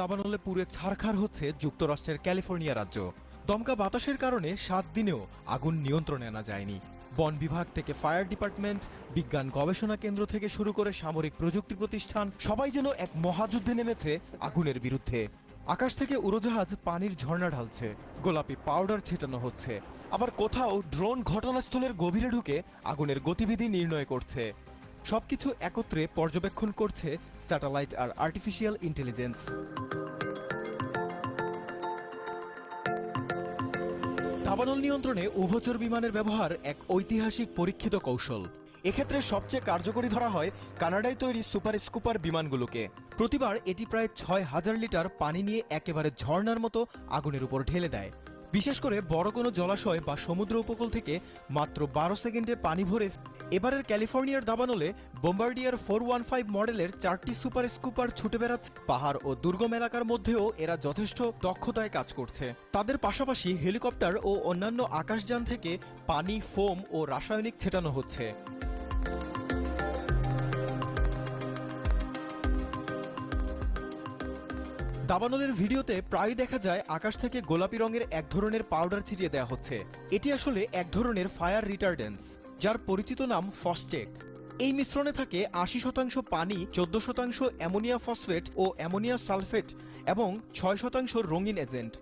দাবানলে পুড়ে ছারখার হচ্ছে যুক্তরাষ্ট্রের ক্যালিফোর্নিয়া রাজ্য। দমকা বাতাসের কারণে সাত দিনেও আগুন নিয়ন্ত্রণে আনা যায়নি। বন বিভাগ থেকে ফায়ার ডিপার্টমেন্ট, বিজ্ঞান গবেষণা কেন্দ্র থেকে শুরু করে সামরিক প্রযুক্তি প্রতিষ্ঠান, সবাই যেন এক মহাযুদ্ধে নেমেছে আগুনের বিরুদ্ধে। আকাশ থেকে উড়োজাহাজ পানির ঝর্ণা ঢালছে, গোলাপি পাউডার ছেটানো হচ্ছে। আবার কোথাও ড্রোন ঘটনাস্থলের গভীরে ঢুকে আগুনের গতিবিধি নির্ণয় করছে। সবকিছু একত্রে পর্যবেক্ষণ করছে স্যাটেলাইট আর আর্টিফিশিয়াল ইন্টেলিজেন্স। দাবানল নিয়ন্ত্রণে উভচর বিমানের ব্যবহার এক ঐতিহাসিক পরীক্ষিত কৌশল। এক্ষেত্রে সবচেয়ে কার্যকরী ধরা হয় কানাডায় তৈরি সুপার স্কুপার বিমানগুলোকে। প্রতিবার এটি প্রায় ছয় হাজার লিটার পানি নিয়ে একেবারে ঝর্ণার মতো আগুনের উপর ঢেলে দেয়। বিশেষ করে বড় কোনো জলাশয় বা সমুদ্র উপকূল থেকে মাত্র বারো সেকেন্ডে পানি ভরে এবারের ক্যালিফোর্নিয়ার দাবানলে বোম্বার্ডিয়ার ফোর ওয়ান ফাইভ মডেলের চারটি সুপার স্কুপার ছুটে বেড়াচ্ছে। পাহাড় ও দুর্গম এলাকার মধ্যেও এরা যথেষ্ট দক্ষতায় কাজ করছে। তাদের পাশাপাশি হেলিকপ্টার ও অন্যান্য আকাশযান থেকে পানি, ফোম ও রাসায়নিক ছেটানো হচ্ছে। দাবানলের ভিডিওতে প্রায় দেখা যায় আকাশ থেকে গোলাপি রঙের এক ধরনের পাউডার ছিটিয়ে দেওয়া হচ্ছে। এটি আসলে এক ধরনের ফায়ার রিটার্ডেন্স যার পরিচিত নাম ফসচেক। এই মিশ্রণে থাকে আশি শতাংশ পানি, চোদ্দ শতাংশ অ্যামোনিয়া ফসফেট ও অ্যামোনিয়া সালফেট এবং ছয় শতাংশ রঙিন এজেন্ট।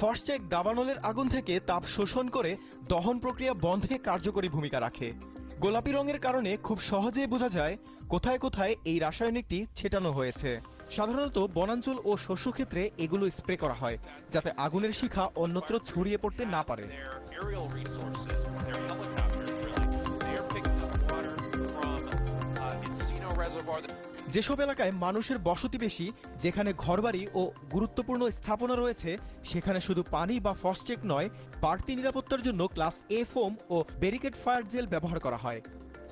ফসচেক দাবানলের আগুন থেকে তাপ শোষণ করে দহন প্রক্রিয়া বন্ধে কার্যকরী ভূমিকা রাখে। গোলাপি রঙের কারণে খুব সহজেই বোঝা যায় কোথায় কোথায় এই রাসায়নিকটি ছেটানো হয়েছে। সাধারণত বনাঞ্চল ও শস্যক্ষেত্রে এগুলো স্প্রে করা হয় যাতে আগুনের শিখা অন্যত্র ছড়িয়ে পড়তে না পারে uh. যেসব এলাকায় মানুষের বসতি বেশি যেখানে ঘরবাড়ি ও গুরুত্বপূর্ণ স্থাপনা রয়েছে সেখানে শুধু পানি বা ফসচেক নয় বাড়তি নিরাপত্তার জন্য ক্লাস এ ফোম ও ব্যারিকেড ফায়ার জেল ব্যবহার করা হয়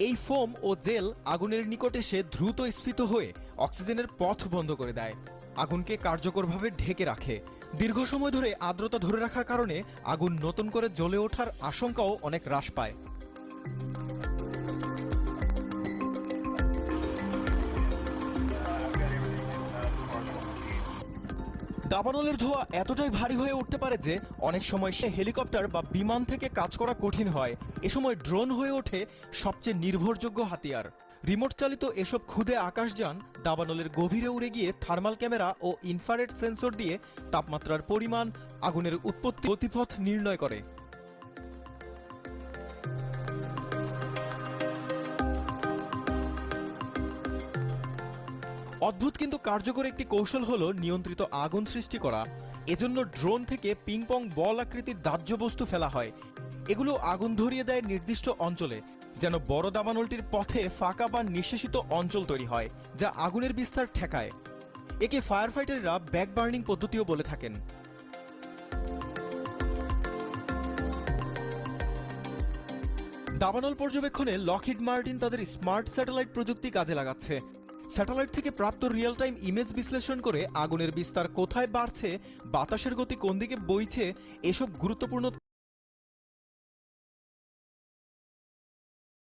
এই ফোম ও জেল আগুনের নিকট এসে দ্রুত স্ফীত হয়ে অক্সিজেনের পথ বন্ধ করে দেয়। আগুনকে কার্যকরভাবে ঢেকে রাখে। দীর্ঘ সময় ধরে আর্দ্রতা ধরে রাখার কারণে আগুন নতুন করে জ্বলে ওঠার আশঙ্কাও অনেক হ্রাস পায়। দাবানলের ধোয়া এতটাই ভারী হয়ে উঠতে পারে যে অনেক সময় সে হেলিকপ্টার বা বিমান থেকে কাজ করা কঠিন হয়। এ সময় ড্রোন হয়ে ওঠে সবচেয়ে নির্ভরযোগ্য হাতিয়ার। রিমোট চালিত এসব ক্ষুদে আকাশযান দাবানলের গভীরে উড়ে গিয়ে থার্মাল ক্যামেরা ও ইনফ্রারেড সেন্সর দিয়ে তাপমাত্রার পরিমাণ, আগুনের উৎপত্তি, গতিপথ নির্ণয় করে। অদ্ভুত কিন্তু কার্যকর একটি কৌশল হলো নিয়ন্ত্রিত আগুন সৃষ্টি করা। এজন্য ড্রোন থেকে পিংপং বল আকৃতির দাহ্য বস্তু ফেলা হয়। এগুলো আগুন ধরিয়ে দেয় নির্দিষ্ট অঞ্চলে, যেন বড় দাবানলটির পথে ফাঁকা বা নিঃশেষিত অঞ্চল তৈরি হয়, যা আগুনের বিস্তার ঠেকায়। একে ফায়ার ফাইটাররা ব্যাক বার্নিং পদ্ধতিও বলে থাকেন। দাবানল পর্যবেক্ষণে লকহিড মার্টিন তাদের স্মার্ট স্যাটেলাইট প্রযুক্তি কাজে লাগাচ্ছে। স্যাটেলাইট থেকে প্রাপ্ত রিয়েল টাইম ইমেজ বিশ্লেষণ করে আগুনের বিস্তার কোথায় বাড়ছে, বাতাসের গতি কোন দিকে বইছে, এসব গুরুত্বপূর্ণ